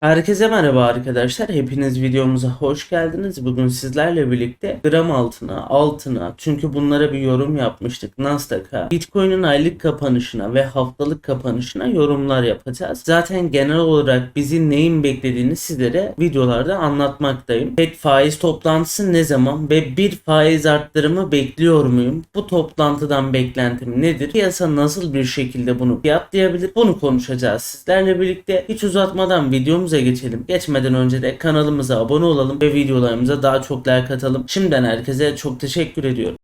Herkese merhaba arkadaşlar. Hepiniz videomuza hoş geldiniz. Bugün sizlerle birlikte gram altına, altına çünkü bunlara bir yorum yapmıştık. Nasdaq'a, Bitcoin'in aylık kapanışına ve haftalık kapanışına yorumlar yapacağız. Zaten genel olarak bizi neyin beklediğini sizlere videolarda anlatmaktayım. FED faiz toplantısı ne zaman ve bir faiz arttırımı bekliyor muyum? Bu toplantıdan beklentim nedir? Piyasa nasıl bir şekilde bunu fiyatlayabilir? Bunu konuşacağız sizlerle birlikte. Hiç uzatmadan videomuza geçelim. Geçmeden önce de kanalımıza abone olalım ve videolarımıza daha çok like atalım. Şimdiden herkese çok teşekkür ediyorum.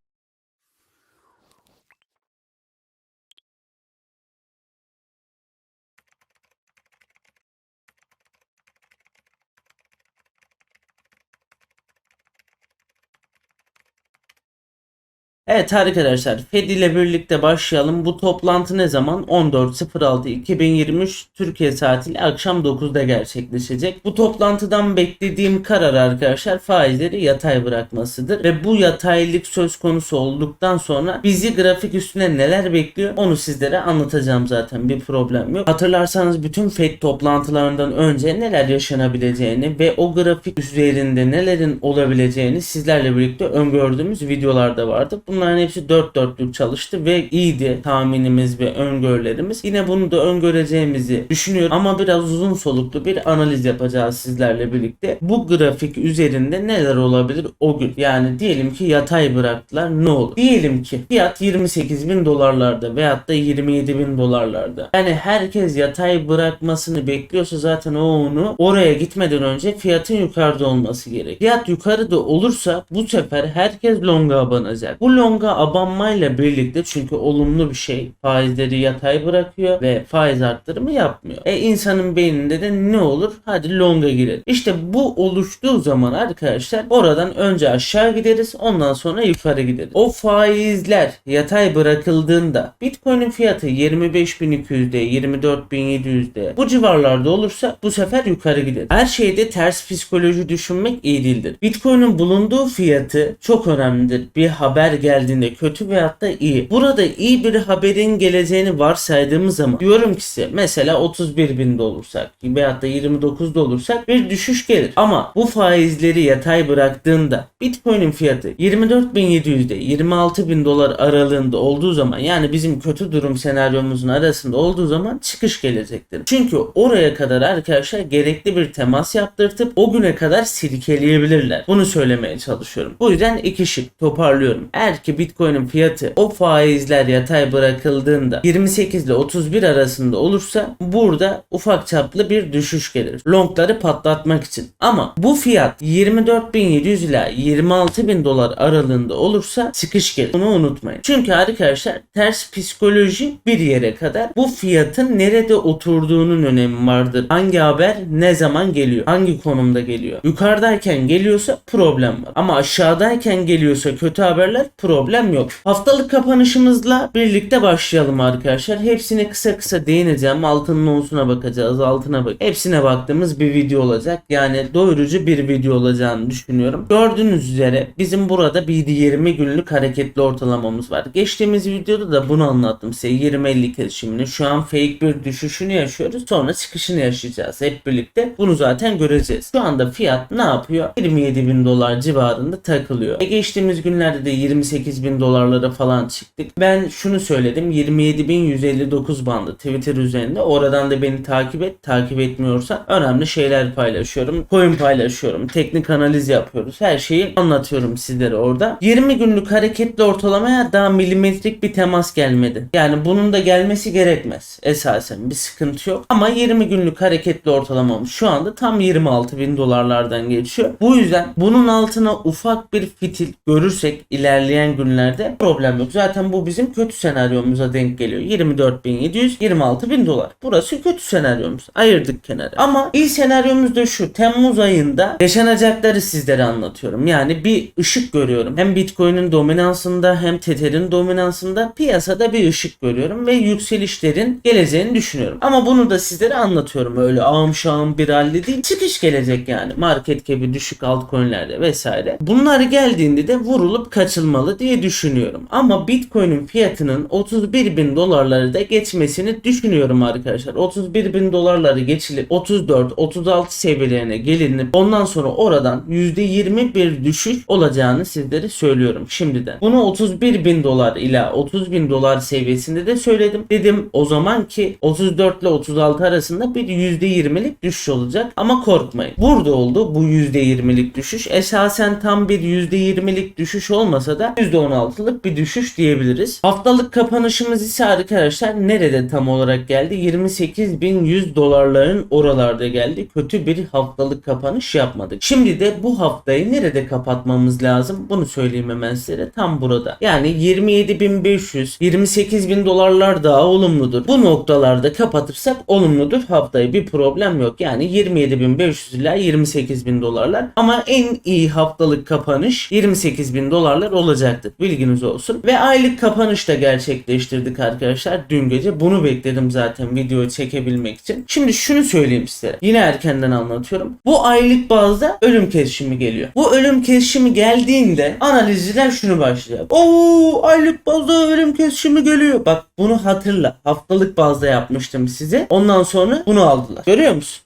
Evet arkadaşlar Fed ile birlikte başlayalım. Bu toplantı ne zaman? 14.06.2023 Türkiye saatiyle akşam 9'da gerçekleşecek. Bu toplantıdan beklediğim karar arkadaşlar faizleri yatay bırakmasıdır. Ve bu yataylık söz konusu olduktan sonra bizi grafik üstüne neler bekliyor onu sizlere anlatacağım zaten bir problem yok. Hatırlarsanız bütün Fed toplantılarından önce neler yaşanabileceğini ve o grafik üzerinde nelerin olabileceğini sizlerle birlikte öngördüğümüz videolarda vardı. Bunların hepsi dört dörtlük çalıştı ve iyiydi tahminimiz ve öngörülerimiz. Yine bunu da öngöreceğimizi düşünüyorum ama biraz uzun soluklu bir analiz yapacağız sizlerle birlikte. Bu grafik üzerinde neler olabilir o gün? Yani diyelim ki yatay bıraktılar ne olur? Diyelim ki fiyat 28 bin dolarlarda veyahut da 27 bin dolarlarda. Yani herkes yatay bırakmasını bekliyorsa zaten o onu oraya gitmeden önce fiyatın yukarıda olması gerek. Fiyat yukarıda olursa bu sefer herkes longa abanacak. Bu longa abanmayla birlikte çünkü olumlu bir şey faizleri yatay bırakıyor ve faiz arttırımı yapmıyor. E insanın beyninde de ne olur? Hadi longa girelim. İşte bu oluştuğu zaman arkadaşlar oradan önce aşağı gideriz ondan sonra yukarı gideriz. O faizler yatay bırakıldığında Bitcoin'in fiyatı 25.200'de 24.700'de bu civarlarda olursa bu sefer yukarı gider. Her şeyde ters psikoloji düşünmek iyi değildir. Bitcoin'in bulunduğu fiyatı çok önemlidir. Bir haber geldiğinde kötü veyahut da iyi. Burada iyi bir haberin geleceğini varsaydığımız zaman diyorum ki size mesela 31 binde olursak veyahut da 29'da olursak bir düşüş gelir. Ama bu faizleri yatay bıraktığında Bitcoin'in fiyatı 24.700'de 26 bin dolar aralığında olduğu zaman yani bizim kötü durum senaryomuzun arasında olduğu zaman çıkış gelecektir. Çünkü oraya kadar arkadaşlar gerekli bir temas yaptırtıp o güne kadar silkeleyebilirler. Bunu söylemeye çalışıyorum. Bu yüzden iki şık toparlıyorum. Eğer ki Bitcoin'in fiyatı o faizler yatay bırakıldığında 28 ile 31 arasında olursa burada ufak çaplı bir düşüş gelir. Longları patlatmak için. Ama bu fiyat 24.700 ila 26.000 dolar aralığında olursa çıkış gelir. Bunu unutmayın. Çünkü arkadaşlar ters psikoloji bir yere kadar bu fiyatın nerede oturduğunun önemi vardır. Hangi haber ne zaman geliyor? Hangi konumda geliyor? Yukarıdayken geliyorsa problem var. Ama aşağıdayken geliyorsa kötü haberler problem yok. Haftalık kapanışımızla birlikte başlayalım arkadaşlar. Hepsine kısa kısa değineceğim. Altının onsuna bakacağız. Altına bak. Hepsine baktığımız bir video olacak. Yani doyurucu bir video olacağını düşünüyorum. Gördüğünüz üzere bizim burada bir 20 günlük hareketli ortalamamız var. Geçtiğimiz videoda da bunu anlattım size. 20-50 kesişimini. Şu an fake bir düşüşünü yaşıyoruz. Sonra çıkışını yaşayacağız hep birlikte. Bunu zaten göreceğiz. Şu anda fiyat ne yapıyor? 27 bin dolar civarında takılıyor. E geçtiğimiz günlerde de 28 bin dolarlara falan çıktık. Ben şunu söyledim. 27.159 bandı Twitter üzerinde. Oradan da beni takip et. Takip etmiyorsan önemli şeyler paylaşıyorum. Coin paylaşıyorum. Teknik analiz yapıyoruz. Her şeyi anlatıyorum sizlere orada. 20 günlük hareketli ortalamaya daha milimetrik bir temas gelmedi. Yani bunun da gelmesi gerekmez. Esasen bir sıkıntı yok. Ama 20 günlük hareketli ortalamamız şu anda tam 26 bin dolarlardan geçiyor. Bu yüzden bunun altına ufak bir fitil görürsek ilerleyen günlerde problem yok. Zaten bu bizim kötü senaryomuza denk geliyor. 24.700 26.000 dolar. Burası kötü senaryomuz. Ayırdık kenara. Ama iyi senaryomuz da şu. Temmuz ayında yaşanacakları sizlere anlatıyorum. Yani bir ışık görüyorum. Hem Bitcoin'in dominansında hem Tether'in dominansında piyasada bir ışık görüyorum ve yükselişlerin geleceğini düşünüyorum. Ama bunu da sizlere anlatıyorum. Öyle ağım şağım bir halde değil. Çıkış gelecek yani. Market cap'i düşük altcoin'lerde vesaire. Bunlar geldiğinde de vurulup kaçılmalı diye düşünüyorum. Ama Bitcoin'in fiyatının 31 bin dolarları da geçmesini düşünüyorum arkadaşlar. 31 bin dolarları geçilip 34-36 seviyelerine gelinip ondan sonra oradan %20 bir düşüş olacağını sizlere söylüyorum şimdiden. Bunu 31 bin dolar ile 30 bin dolar seviyesinde de söyledim. Dedim o zaman ki 34 ile 36 arasında bir %20'lik düşüş olacak ama korkmayın. Burada oldu bu %20'lik düşüş. Esasen tam bir %20'lik düşüş olmasa da %16'lık bir düşüş diyebiliriz. Haftalık kapanışımız ise arkadaşlar nerede tam olarak geldi? 28.100 dolarların oralarda geldi. Kötü bir haftalık kapanış yapmadık. Şimdi de bu haftayı nerede kapatmamız lazım? Bunu söyleyeyim hemen size. Tam burada. Yani 27.500, 28.000 dolarlar daha olumludur. Bu noktalarda kapatırsak olumludur. Haftayı bir problem yok. Yani 27.500 ila 28.000 dolarlar. Ama en iyi haftalık kapanış 28.000 dolarlar olacaktır. Bilginiz olsun. Ve aylık kapanış da gerçekleştirdik arkadaşlar. Dün gece bunu bekledim zaten videoyu çekebilmek için. Şimdi şunu söyleyeyim size. Yine erkenden anlatıyorum. Bu aylık bazda ölüm kesişimi geliyor. Bu ölüm kesişimi geldiğinde analizciler şunu başlıyor. Oo aylık bazda ölüm kesişimi geliyor. Bak bunu hatırla. Haftalık bazda yapmıştım size. Ondan sonra bunu aldılar. Görüyor musun?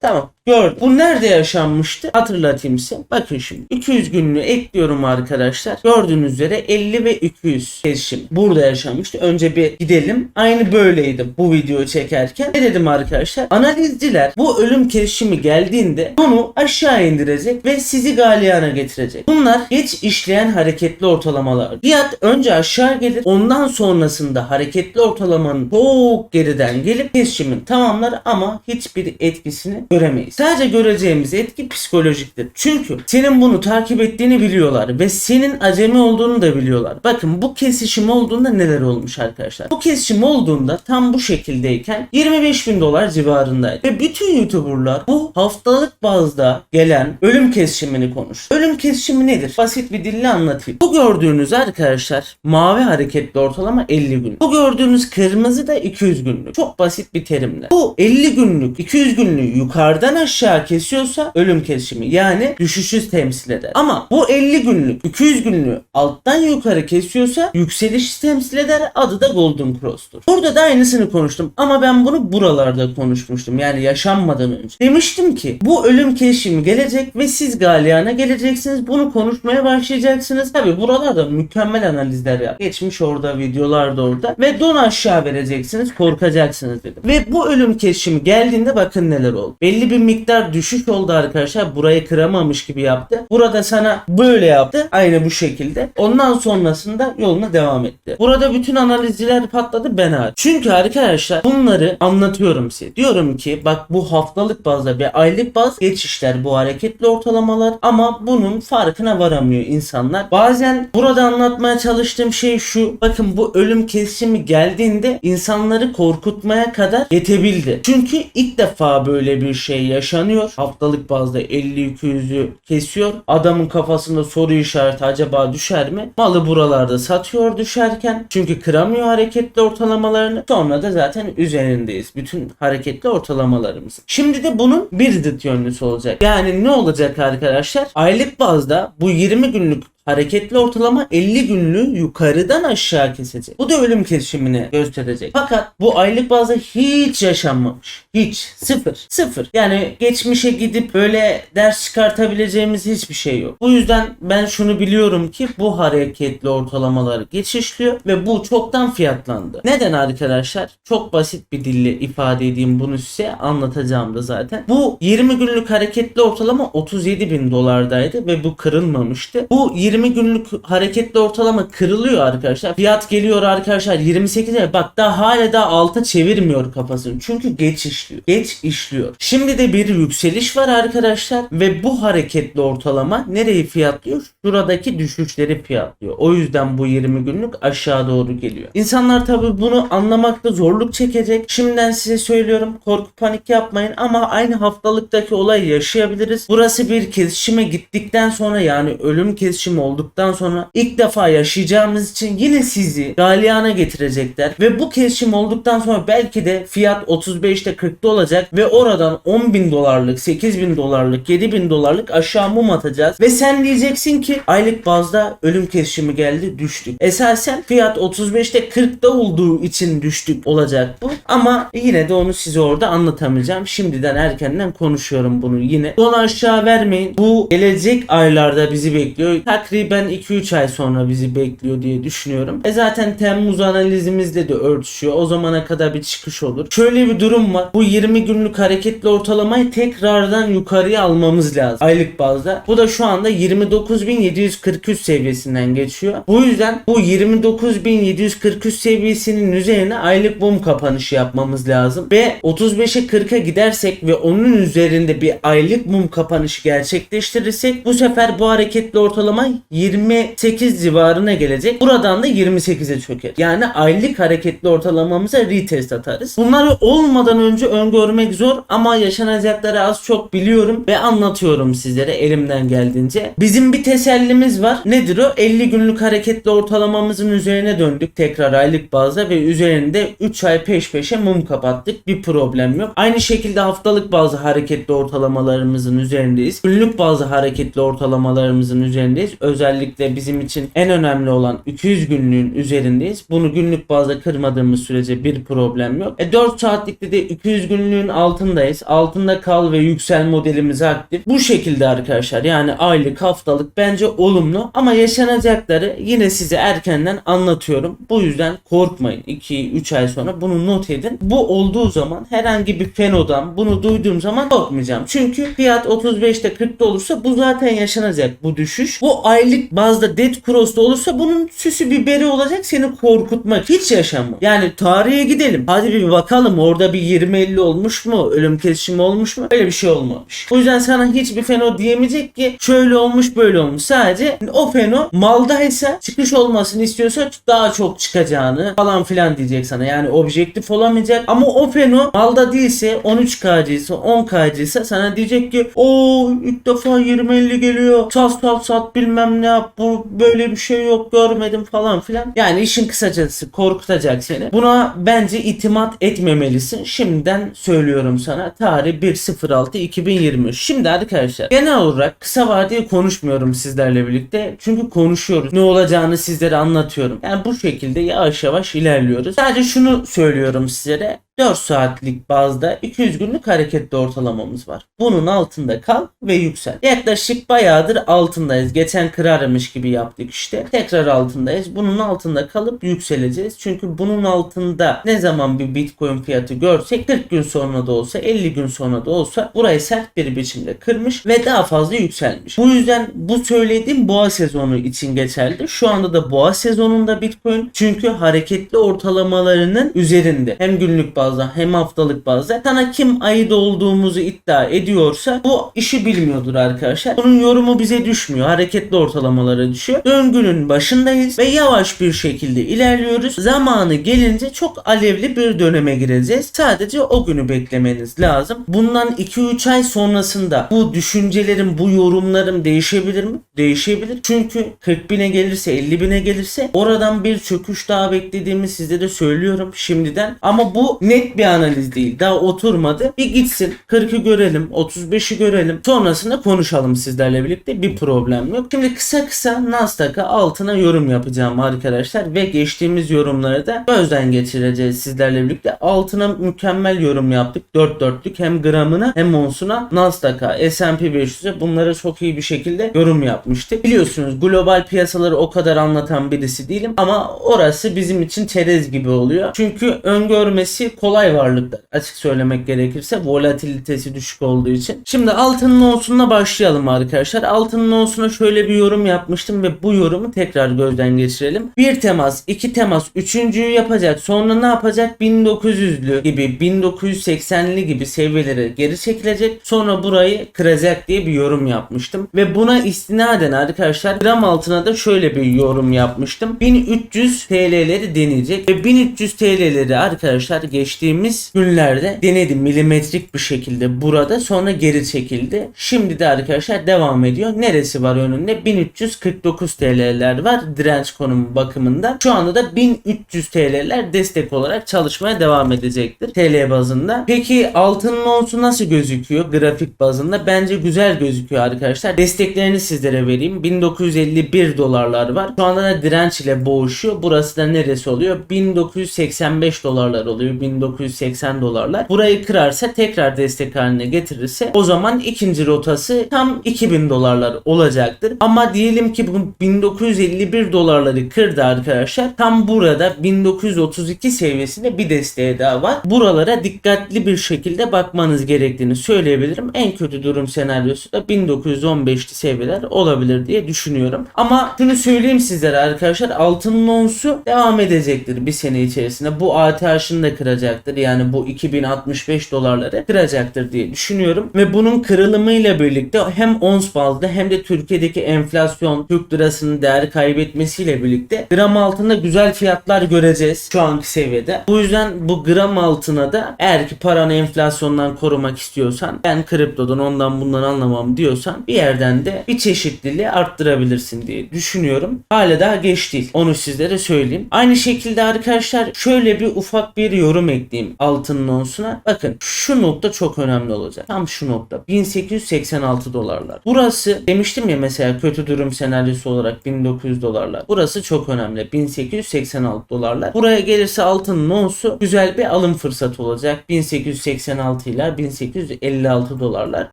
Tamam gördüm. Bu nerede yaşanmıştı? Hatırlatayım size. Bakın şimdi 200 günlüğü ekliyorum arkadaşlar. Gördüğünüz üzere 50 ve 200 kesişim. Burada yaşanmıştı. Önce bir gidelim. Aynı böyleydi bu videoyu çekerken. Ne dedim arkadaşlar? Analizciler bu ölüm kesişimi geldiğinde bunu aşağı indirecek ve sizi galiyana getirecek. Bunlar geç işleyen hareketli ortalamalar. Fiyat önce aşağı gelir. Ondan sonrasında hareketli ortalamanın çok geriden gelip kesişimin tamamlar ama hiçbir etkisini göremeyiz. Sadece göreceğimiz etki psikolojiktir. Çünkü senin bunu takip ettiğini biliyorlar ve senin acemi olduğunu da biliyorlar. Bakın bu kesişim olduğunda neler olmuş arkadaşlar. Bu kesişim olduğunda tam bu şekildeyken 25 bin dolar civarındaydı. Ve bütün YouTuber'lar bu haftalık bazda gelen ölüm kesişimini konuş. Ölüm kesişimi nedir? Basit bir dille anlatayım. Bu gördüğünüz arkadaşlar mavi hareketli ortalama 50 gün. Bu gördüğünüz kırmızı da 200 günlük. Çok basit bir terimle. Bu 50 günlük 200 günlüğü yukarıdan aşağı kesiyorsa ölüm kesişimi yani düşüşü temsil eder. Ama bu 50 günlük 200 günlüğü alttan yukarı kesiyorsa yükseliş temsil eder adı da Golden Cross'tur. Burada da aynısını konuştum ama ben bunu buralarda konuşmuştum yani yaşanmadan önce. Demiştim ki bu ölüm kesişimi gelecek ve siz galiyana geleceksiniz bunu konuşmaya başlayacaksınız. Tabi buralarda mükemmel analizler yap. Geçmiş orada videolar da orada ve don aşağı vereceksiniz korkacaksınız dedim. Ve bu ölüm kesişimi geldiğinde bakın neler oldu. Belli bir miktar düşüş oldu arkadaşlar. Burayı kıramamış gibi yaptı. Burada sana böyle yaptı. Aynı bu şekilde. Ondan sonrasında yoluna devam etti. Burada bütün analizciler patladı ben hariç. Çünkü arkadaşlar bunları anlatıyorum size. Diyorum ki bak bu haftalık bazda ve aylık baz geçişler bu hareketli ortalamalar ama bunun farkına varamıyor insanlar. Bazen burada anlatmaya çalıştığım şey şu. Bakın bu ölüm kesişimi geldiğinde insanları korkutmaya kadar yetebildi. Çünkü ilk defa böyle bir şey yaşanıyor. Haftalık bazda 50-200'ü kesiyor. Adamın kafasında soru işareti acaba düşer mi? Malı buralarda satıyor düşerken. Çünkü kıramıyor hareketli ortalamalarını. Sonra da zaten üzerindeyiz. Bütün hareketli ortalamalarımız. Şimdi de bunun bir zıt yönlüsü olacak. Yani ne olacak arkadaşlar? Aylık bazda bu 20 günlük hareketli ortalama 50 günlüğü yukarıdan aşağı kesecek. Bu da ölüm kesişimini gösterecek. Fakat bu aylık bazda hiç yaşanmamış. Hiç. Sıfır. Sıfır. Yani geçmişe gidip böyle ders çıkartabileceğimiz hiçbir şey yok. Bu yüzden ben şunu biliyorum ki bu hareketli ortalamaları geçişliyor ve bu çoktan fiyatlandı. Neden arkadaşlar? Çok basit bir dille ifade edeyim bunu size anlatacağım da zaten. Bu 20 günlük hareketli ortalama 37 bin dolardaydı ve bu kırılmamıştı. Bu 20 günlük hareketli ortalama kırılıyor arkadaşlar. Fiyat geliyor arkadaşlar 28'e bak daha hala da alta çevirmiyor kafasını. Çünkü geç işliyor. Geç işliyor. Şimdi de bir yükseliş var arkadaşlar ve bu hareketli ortalama nereyi fiyatlıyor? Şuradaki düşüşleri fiyatlıyor. O yüzden bu 20 günlük aşağı doğru geliyor. İnsanlar tabi bunu anlamakta zorluk çekecek. Şimdiden size söylüyorum korku panik yapmayın ama aynı haftalıktaki olayı yaşayabiliriz. Burası bir kesişime gittikten sonra yani ölüm kesişimi olduktan sonra ilk defa yaşayacağımız için yine sizi galyana getirecekler ve bu kesişim olduktan sonra belki de fiyat 35'te 40'ta olacak ve oradan 10 bin dolarlık 8 bin dolarlık 7 bin dolarlık aşağı mum atacağız ve sen diyeceksin ki aylık bazda ölüm kesişimi geldi düştük. Esasen fiyat 35'te 40'ta olduğu için düştük olacak bu ama yine de onu size orada anlatamayacağım. Şimdiden erkenden konuşuyorum bunu yine. Son aşağı vermeyin. Bu gelecek aylarda bizi bekliyor. Takriben 2-3 ay sonra bizi bekliyor diye düşünüyorum. E zaten Temmuz analizimizle de örtüşüyor. O zamana kadar bir çıkış olur. Şöyle bir durum var. Bu 20 günlük hareketli ortalamayı tekrardan yukarıya almamız lazım. Aylık bazda. Bu da şu anda 29.743 seviyesinden geçiyor. Bu yüzden bu 29.743 seviyesinin üzerine aylık mum kapanışı yapmamız lazım. Ve 35'e 40'a gidersek ve onun üzerinde bir aylık mum kapanışı gerçekleştirirsek bu sefer bu hareketli ortalama 28 civarına gelecek. Buradan da 28'e çöker. Yani aylık hareketli ortalamamıza retest atarız. Bunları olmadan önce öngörmek zor ama yaşanacakları az çok biliyorum ve anlatıyorum sizlere elimden geldiğince. Bizim bir tesellimiz var. Nedir o? 50 günlük hareketli ortalamamızın üzerine döndük tekrar aylık bazda ve üzerinde 3 ay peş peşe mum kapattık. Bir problem yok. Aynı şekilde haftalık bazı hareketli ortalamalarımızın üzerindeyiz. Günlük bazı hareketli ortalamalarımızın üzerindeyiz. Özellikle bizim için en önemli olan 200 günlüğün üzerindeyiz. Bunu günlük bazda kırmadığımız sürece bir problem yok. E 4 saatlikte de 200 günlüğün altındayız. Altında kal ve yüksel modelimiz aktif. Bu şekilde arkadaşlar yani aylık haftalık bence olumlu ama yaşanacakları yine size erkenden anlatıyorum. Bu yüzden korkmayın. 2-3 ay sonra bunu not edin. Bu olduğu zaman herhangi bir fenodan bunu duyduğum zaman korkmayacağım. Çünkü fiyat 35'te 40'ta olursa bu zaten yaşanacak bu düşüş. Bu aylık bazda dead cross'ta olursa bunun süsü biberi olacak seni korkutmak. Hiç yaşanma. Yani tarihe gidelim. Hadi bir bakalım orada bir 20-50 olmuş mu? Ölüm kesişimi olmuş mu? Öyle bir şey olmamış. O yüzden sana hiçbir feno diyemeyecek ki şöyle olmuş böyle olmuş. Sadece o feno maldaysa çıkış olmasını istiyorsa daha çok çıkacağını falan filan diyecek sana. Yani objektif olamayacak ama o feno malda değilse 13K'cıysa 10K'cıysa sana diyecek ki o ilk defa 20-50 geliyor. Sat sat sat bilmem ne yap. Bu böyle bir şey yok görmedim falan filan. Yani işin kısacası korkutacak seni. Buna bence itimat etmemelisin. Şimdiden söylüyorum sana. Tarih 1.06.2023. Şimdi arkadaşlar genel olarak kısa vadeli konuşmuyorum sizlerle birlikte. Çünkü konuşuyoruz. Ne olacağını sizlere anlatıyorum. Yani bu şekilde yavaş yavaş ilerliyoruz. Sadece şunu söylüyorum sizlere. 4 saatlik bazda 200 günlük hareketli ortalamamız var. Bunun altında kal ve yüksel. Yaklaşık bayağıdır altındayız. Geçen kırarmış gibi yaptık işte. Tekrar altındayız. Bunun altında kalıp yükseleceğiz. Çünkü bunun altında ne zaman bir bitcoin fiyatı görsek 40 gün sonra da olsa 50 gün sonra da olsa burayı sert bir biçimde kırmış ve daha fazla yükselmiş. Bu yüzden bu söylediğim boğa sezonu için geçerli. Şu anda da boğa sezonunda bitcoin çünkü hareketli ortalamalarının üzerinde. Hem günlük bazda hem haftalık bazda sana kim ayda olduğumuzu iddia ediyorsa bu işi bilmiyordur arkadaşlar. Bunun yorumu bize düşmüyor. Hareketli ortalamalara düşüyor. Döngünün başındayız ve yavaş bir şekilde ilerliyoruz. Zamanı gelince çok alevli bir döneme gireceğiz. Sadece o günü beklemeniz lazım. Bundan 2-3 ay sonrasında bu düşüncelerim, bu yorumlarım değişebilir mi? Değişebilir. Çünkü 40 bine gelirse, 50 bine gelirse oradan bir çöküş daha beklediğimi size de söylüyorum şimdiden. Ama bu net bir analiz değil. Daha oturmadı. Bir gitsin. 40'ı görelim. 35'i görelim. Sonrasında konuşalım sizlerle birlikte. Bir problem yok. Şimdi kısa kısa Nasdaq'a altına yorum yapacağım arkadaşlar. Ve geçtiğimiz yorumları da gözden geçireceğiz sizlerle birlikte. Altına mükemmel yorum yaptık. 4 dörtlük hem gramına hem onsuna Nasdaq'a, S&P 500'e bunlara çok iyi bir şekilde yorum yapmıştık. Biliyorsunuz global piyasaları o kadar anlatan birisi değilim ama orası bizim için çerez gibi oluyor. Çünkü öngörmesi kolay varlıklar. Açık söylemek gerekirse volatilitesi düşük olduğu için. Şimdi altının olsunla başlayalım arkadaşlar. Altının olsuna şöyle bir yorum yapmıştım ve bu yorumu tekrar gözden geçirelim. Bir temas, iki temas, üçüncüyü yapacak. Sonra ne yapacak? 1900'lü gibi, 1980'li gibi seviyelere geri çekilecek. Sonra burayı kıracak diye bir yorum yapmıştım. Ve buna istinaden arkadaşlar gram altına da şöyle bir yorum yapmıştım. 1300 TL'leri deneyecek ve 1300 TL'leri arkadaşlar geç geçtiğimiz günlerde denedi milimetrik bir şekilde burada sonra geri çekildi. Şimdi de arkadaşlar devam ediyor. Neresi var önünde? 1349 TL'ler var direnç konumu bakımından. Şu anda da 1300 TL'ler destek olarak çalışmaya devam edecektir TL bazında. Peki altının onsu nasıl gözüküyor grafik bazında? Bence güzel gözüküyor arkadaşlar. Desteklerini sizlere vereyim. 1951 dolarlar var. Şu anda da direnç ile boğuşuyor. Burası da neresi oluyor? 1985 dolarlar oluyor. 1980 dolarlar. Burayı kırarsa tekrar destek haline getirirse o zaman ikinci rotası tam 2000 dolarlar olacaktır. Ama diyelim ki bu 1951 dolarları kırdı arkadaşlar. Tam burada 1932 seviyesinde bir desteği daha var. Buralara dikkatli bir şekilde bakmanız gerektiğini söyleyebilirim. En kötü durum senaryosu da 1915'li seviyeler olabilir diye düşünüyorum. Ama şunu söyleyeyim sizlere arkadaşlar altının onsu devam edecektir bir sene içerisinde. Bu ATH'ını da kıracaktır. Yani bu 2065 dolarları kıracaktır diye düşünüyorum. Ve bunun kırılımıyla birlikte hem ons bazda hem de Türkiye'deki enflasyon, Türk lirasının değer kaybetmesiyle birlikte gram altında güzel fiyatlar göreceğiz şu anki seviyede. Bu yüzden bu gram altına da eğer ki paranı enflasyondan korumak istiyorsan ben kriptodan ondan bundan anlamam diyorsan bir yerden de bir çeşitliliği arttırabilirsin diye düşünüyorum. Hala daha geç değil. Onu sizlere söyleyeyim. Aynı şekilde arkadaşlar şöyle bir ufak bir yorum ekleyeyim altının onsuna. Bakın şu nokta çok önemli olacak. Tam şu nokta. 1886 dolarlar. Burası demiştim ya mesela kötü durum senaryosu olarak 1900 dolarlar. Burası çok önemli. 1886 dolarlar. Buraya gelirse altının onsu güzel bir alım fırsatı olacak. 1886 ile 1856 dolarlar.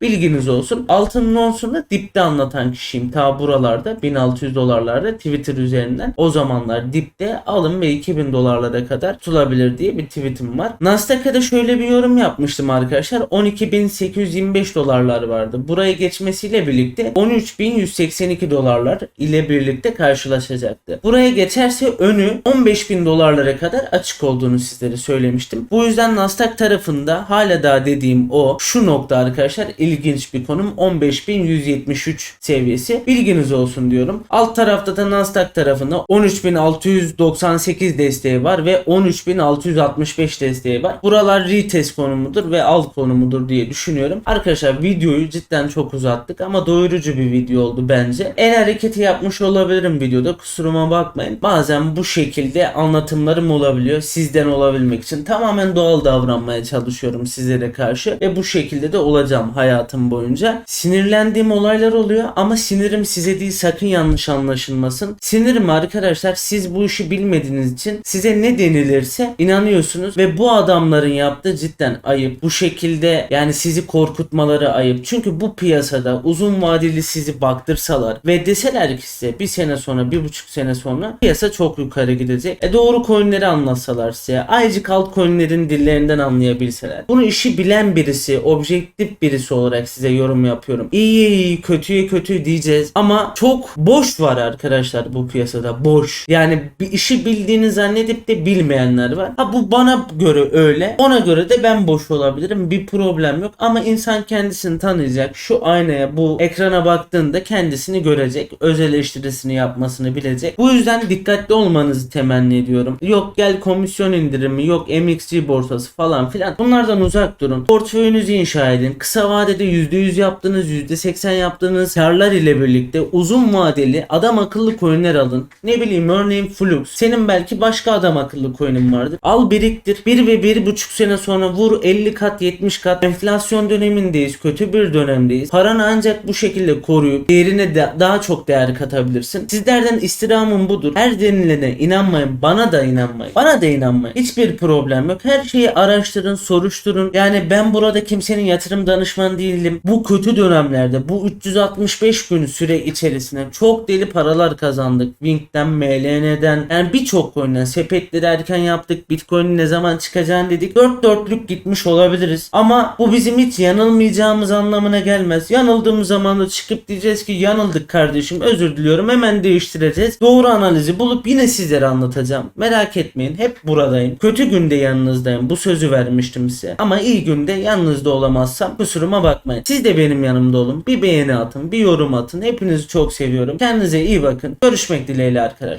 Bilginiz olsun. Altının onsunu dipte anlatan kişiyim. Ta buralarda 1600 dolarlarda Twitter üzerinden. O zamanlar dipte alım ve 2000 dolarlara kadar tutulabilir diye bir tweetim var. Nasdaq'a da şöyle bir yorum yapmıştım arkadaşlar. 12.825 dolarlar vardı. Buraya geçmesiyle birlikte 13.182 dolarlar ile birlikte karşılaşacaktı. Buraya geçerse önü 15.000 dolarlara kadar açık olduğunu sizlere söylemiştim. Bu yüzden Nasdaq tarafında hala daha dediğim o şu nokta arkadaşlar ilginç bir konum 15.173 seviyesi. Bilginiz olsun diyorum. Alt tarafta da Nasdaq tarafında 13.698 desteği var ve 13.665 desteği var. Buralar retest konumudur ve alt konumudur diye düşünüyorum. Arkadaşlar videoyu cidden çok uzattık ama doyurucu bir video oldu bence. El hareketi yapmış olabilirim videoda kusuruma bakmayın. Bazen bu şekilde anlatımlarım olabiliyor. Sizden olabilmek için tamamen doğal davranmaya çalışıyorum sizlere karşı ve bu şekilde de olacağım hayatım boyunca. Sinirlendiğim olaylar oluyor ama sinirim size değil sakın yanlış anlaşılmasın. Sinirim arkadaşlar siz bu işi bilmediğiniz için size ne denilirse inanıyorsunuz ve bu adamların yaptığı cidden ayıp. Bu şekilde yani sizi korkutmaları ayıp. Çünkü bu piyasada uzun vadeli sizi baktırsalar ve deseler ki size bir sene sonra bir buçuk sene sonra piyasa çok yukarı gidecek. E doğru coinleri anlatsalar size aycık altcoinlerin dillerinden anlayabilseler. Bunu işi bilen birisi, objektif birisi olarak size yorum yapıyorum. İyi iyi kötüye kötü diyeceğiz ama çok boş var arkadaşlar bu piyasada boş. Yani bir işi bildiğini zannedip de bilmeyenler var. Ha bu bana göre öyle. Ona göre de ben boş olabilirim. Bir problem yok ama insan kendisini tanıyacak. Şu aynaya bu ekrana baktığında kendisini görecek. Öz eleştirisini yapmasını bilecek. Bu yüzden dikkatli olmanızı temenni ediyorum. Yok gel komisyon indirimi, yok MXC borsası falan filan. Bunlardan uzak durun. Portföyünüzü inşa edin. Kısa vadede %100 yaptığınız, %80 yaptığınız karlar ile birlikte uzun vadeli adam akıllı coinler alın. Ne bileyim örneğin Flux. Senin belki başka adam akıllı coin'in vardır. Al biriktir. 1 ve 1,5 sene sonra vur 50 kat 70 kat. Enflasyon dönemindeyiz. Kötü bir dönemdeyiz. Paranı ancak bu şekilde koruyup değerine de daha çok değer katabilirsin. Sizlerden istirhamım budur. Her denilene inanmayın. Bana da inanmayın. Bana da inanmayın. Hiçbir problem yok. Her şeyi araştırın, soruşturun. Yani ben burada kimsenin yatırım danışmanı değilim. Bu kötü dönemlerde bu 365 gün süre içerisinde çok deli paralar kazandık. Wink'ten, MLN'den yani birçok coin'den sepetleri erken yaptık. Bitcoin'in ne zaman çıkacağını dedik. Dört dörtlük gitmiş olabiliriz. Ama bu bizim hiç yanılmayacağımız anlamına gelmez. Yanıldığımız zaman da çıkıp diyeceğiz ki yanıldık kardeşim özür diliyorum hemen değiştireceğiz. Doğru analizi bulup yine sizlere anlatacağım. Merak etmeyin hep buradayım. Kötü günde yanınızdayım. Bu sözü vermiştim size. Ama iyi günde yanınızda olamazsam kusuruma bakmayın. Siz de benim yanımda olun. Bir beğeni atın, bir yorum atın. Hepinizi çok seviyorum. Kendinize iyi bakın. Görüşmek dileğiyle arkadaşlar.